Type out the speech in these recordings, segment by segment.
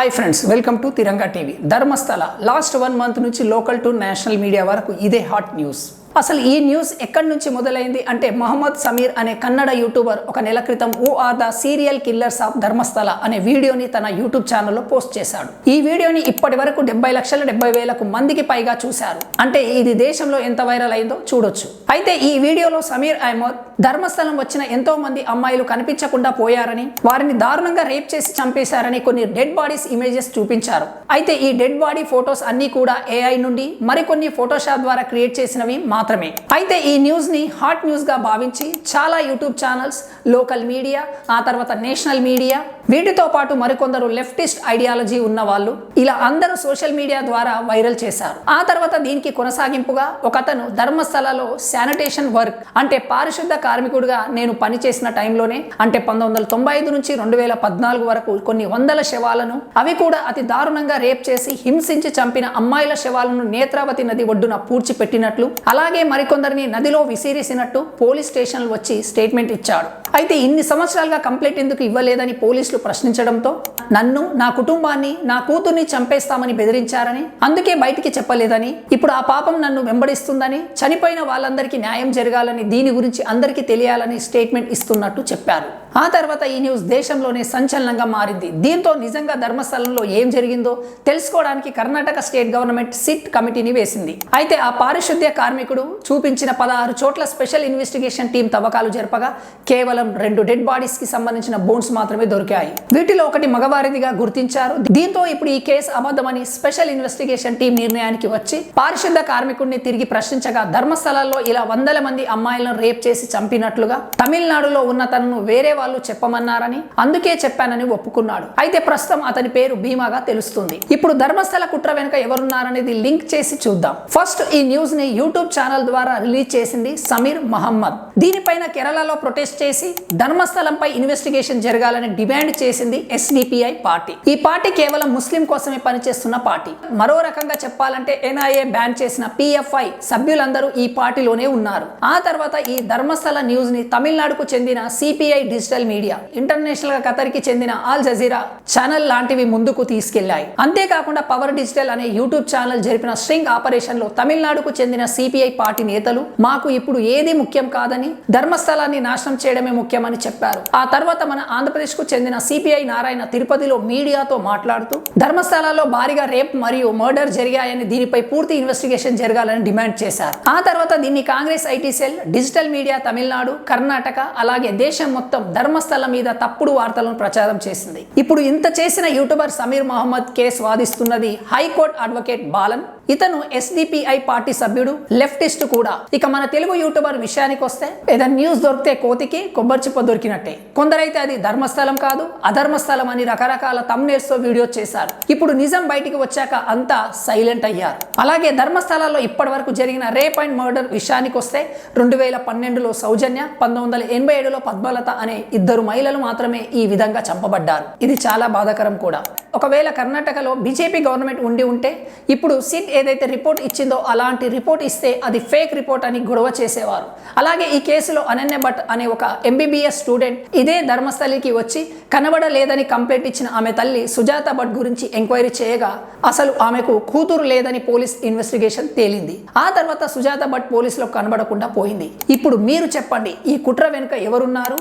Hi friends welcome to Tiranga TV Dharmasthala last one month నుంచి local to national media వరకు ఇదే hot news అసలు ఈ news ఎక్కడి నుంచి మొదలైంది అంటే మహమ్మద్ సమీర్ అనే కన్నడ యూట్యూబర్ ఒక నెల క్రితం ఓ are the serial killers of Dharmasthala అనే వీడియోని తన యూట్యూబ్ ఛానల్లో పోస్ట్ చేశాడు. ఈ వీడియోని ఇప్పటి వరకు డెబ్బై లక్షల డెబ్బై వేలకు మందికి పైగా చూశారు. అంటే ఇది దేశంలో ఎంత వైరల్ అయిందో చూడొచ్చు. అయితే ఈ వీడియోలో సమీర్ అహ్మద్ ధర్మస్థలం వచ్చిన ఎంతో మంది అమ్మాయిలు కనిపించకుండా పోయారని వారిని దారుణంగా రేప్ చేసి చంపేశారని కొన్ని డెడ్ బాడీస్ ఇమేజెస్ చూపించారు. అయితే ఈ డెడ్ బాడీ ఫొటోస్ అన్ని కూడా ఏఐ నుండి మరికొన్ని ఫోటోషాప్ ద్వారా క్రియేట్ చేసినవి మాత్రమే. అయితే ఈ న్యూస్ని హాట్ న్యూస్గా భావించి చాలా యూట్యూబ్ ఛానల్స్ లోకల్ మీడియా ఆ తర్వాత నేషనల్ మీడియా వీటితో పాటు మరికొందరు లెఫ్టిస్ట్ ఐడియాలజీ ఉన్న వాళ్ళు ఇలా అందరూ సోషల్ మీడియా ద్వారా వైరల్ చేశారు. ఆ తర్వాత దీనికి కొనసాగింపుగా ఒకతను ధర్మస్థలలో శానిటేషన్ వర్క్ అంటే పారిశుద్ధ కార్మికుడిగా నేను పనిచేసిన టైంలోనే అంటే పంతొమ్మిది వందల తొంభై ఐదు నుంచి రెండు వేల పద్నాలుగు వరకు కొన్ని వందల శవాలను అవి కూడా అతి దారుణంగా రేప్ చేసి హింసించి చంపిన అమ్మాయిల శవాలను నేత్రావతి నది ఒడ్డున పూడ్చిపెట్టినట్లు అలాగే మరికొందరిని నదిలో విసిరేసినట్టు పోలీస్ స్టేషన్లు వచ్చి స్టేట్మెంట్ ఇచ్చాడు అయితే ఇన్ని సంవత్సరాలుగా కంప్లైంట్ ఎందుకు ఇవ్వలేదని పోలీసులు ప్రశ్నించడంతో నన్ను నా కుటుంబాన్ని నా కూతుర్ని చంపేస్తామని బెదిరించారని అందుకే బయటికి చెప్పలేదని ఇప్పుడు ఆ పాపం నన్ను వెంబడిస్తుందని చనిపోయిన వాళ్ళందరికీ న్యాయం జరగాలని దీని గురించి అందరికీ తెలియాలని స్టేట్మెంట్ ఇస్తున్నట్టు చెప్పారు. ఆ తర్వాత ఈ న్యూస్ దేశంలోనే సంచలనంగా మారింది. దీంతో నిజంగా ధర్మస్థలంలో ఏం జరిగిందో తెలుసుకోవడానికి కర్ణాటక స్టేట్ గవర్నమెంట్ సిట్ కమిటీని వేసింది. అయితే ఆ పారిశుద్ధ్య కార్మికుడు చూపించిన పదహారు చోట్ల స్పెషల్ ఇన్వెస్టిగేషన్ టీం తవ్వకాలు జరపగా కేవలం రెండు డెడ్ బాడీస్కి సంబంధించిన బోన్స్ మాత్రమే దొరికాయి. వీటిలో ఒకటి మగవారిదిగా గుర్తించారు. దీంతో ఇప్పుడు ఈ కేసు అబద్ధమని స్పెషల్ ఇన్వెస్టిగేషన్ టీం నిర్ణయానికి వచ్చి పారిశుద్ధ కార్మికుడిని తిరిగి ప్రశ్నించగా ధర్మస్థలాల్లో ఇలా వందల మంది అమ్మాయిలను రేప్ చేసి చంపినట్లుగా తమిళనాడులో ఉన్న తనను వేరే వాళ్ళు చెప్పమన్నారని అందుకే చెప్పానని ఒప్పుకున్నాడు. అయితే ప్రస్తుతం అతని పేరు భీమాగా తెలుస్తుంది. ఇప్పుడు ధర్మస్థల కుట్ర వెనుక ఎవరున్నారనేది లింక్ చేసి చూద్దాం. ఫస్ట్ ఈ న్యూస్ని యూట్యూబ్ ఛానల్ ద్వారా రిలీజ్ చేసింది సమీర్ మహమ్మద్. దీనిపైన కేరళలో ప్రొటెస్ట్ చేసి ధర్మస్థలంపై ఇన్వెస్టిగేషన్ జరగాలని డిమాండ్ చేసింది ఎస్డిపిఐ పార్టీ. ఈ పార్టీ కేవలం ముస్లిం కోసమే పనిచేస్తున్న పార్టీ. మరో రకంగా చెప్పాలంటే ఎన్ఐఏ బ్యాన్ చేసిన పిఎఫ్ఐ సభ్యులందరూ ఈ పార్టీలోనే ఉన్నారు. ఆ తర్వాత ఈ ధర్మస్థల న్యూస్ని తమిళనాడుకు చెందిన సిపిఐ డిజిటల్ మీడియా ఇంటర్నేషనల్గా ఖతర్కి చెందిన ఆల్ జజీరా ఛానల్ లాంటివి ముందుకు తీసుకెళ్ళాయి. అంతేకాకుండా పవర్ డిజిటల్ అనే యూట్యూబ్ ఛానల్ జరిపిన స్ట్రింగ్ ఆపరేషన్లో తమిళనాడుకు చెందిన సిపిఐ పార్టీ నేతలు మాకు ఇప్పుడు ఏది ముఖ్యం కాదని ధర్మస్థలాన్ని నాశనం చేయడమే ముఖ్యమని చెప్పారు. ఆ తర్వాత మన ఆంధ్రప్రదేశ్కు చెందిన సిపిఐ నారాయణ తిరుపతిలో మీడియాతో మాట్లాడుతూ ధర్మస్థలాల్లో భారీగా రేప్ మరియు మర్డర్ జరిగాయని దీనిపై పూర్తి ఇన్వెస్టిగేషన్ జరగాలని డిమాండ్ చేశారు. ఆ తర్వాత దీన్ని Congress IT cell digital media Tamil Nadu Karnataka అలాగే దేశం మొత్తం ధర్మస్థల మీద తప్పుడు వార్తలను ప్రచారం చేసింది. ఇప్పుడు ఇంత చేసిన యూట్యూబర్ సమీర్ మహమ్మద్ కేసు వాదిస్తున్నది హైకోర్టు అడ్వకేట్ బాలన్ ఇతను ఎస్డిపిఐ పార్టీ సభ్యుడు లెఫ్టిస్ట్ కూడా. ఇక మన తెలుగు యూట్యూబర్ విషయానికి వస్తే ఏదైనా న్యూస్ దొరికితే కోతికి కొబ్బరి దొరికినట్టే. కొందరైతే అది ధర్మస్థలం కాదు అధర్మస్థలం అని రకరకాల తమ్నేల్స్తో వీడియో చేశారు. ఇప్పుడు నిజం బయటికి వచ్చాక అంతా సైలెంట్ అయ్యారు. అలాగే ధర్మస్థలాల్లో ఇప్పటి వరకు జరిగిన రేప్ అండ్ మర్డర్ విషయానికి వస్తే రెండు వేల పన్నెండులో సౌజన్య పంతొమ్మిది వందల ఎనభై ఏడులో పద్మలత అనే ఇద్దరు మహిళలు మాత్రమే ఈ విధంగా చంపబడ్డారు. ఇది చాలా బాధాకరం కూడా. ఒకవేళ కర్ణాటకలో బీజేపీ గవర్నమెంట్ ఉండి ఉంటే ఇప్పుడు సిట్ ఏదైతే రిపోర్ట్ ఇచ్చిందో అలాంటి రిపోర్ట్ ఇస్తే అది ఫేక్ రిపోర్ట్ అని గొడవ చేసేవారు. అలాగే ఈ కేసులో అనన్య భట్ అనే ఒక ఎంబీబీఎస్ స్టూడెంట్ ఇదే ధర్మస్థలికి వచ్చి కనబడలేదని కంప్లైంట్ ఇచ్చిన ఆమె తల్లి సుజాత భట్ గురించి ఎంక్వైరీ చేయగా అసలు ఆమెకు కూతురు లేదని పోలీస్ ఇన్వెస్టిగేషన్ తేలింది. ఆ తర్వాత సుజాత భట్ పోలీసులకు కనబడకుండా పోయింది. ఇప్పుడు మీరు చెప్పండి ఈ కుట్ర వెనుక ఎవరున్నారు?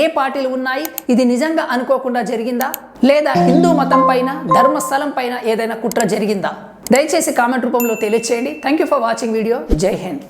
ఏ పార్టీలు ఉన్నాయి? ఇది నిజంగా అనుకోకుండా జరిగిందా? లేదా హిందూ మతం పైన ధర్మస్థలం పైన ఏదైనా కుట్ర జరిగిందా? దయచేసి కామెంట్ రూపంలో తెలియచేయండి. Thank you for watching video Jai Hind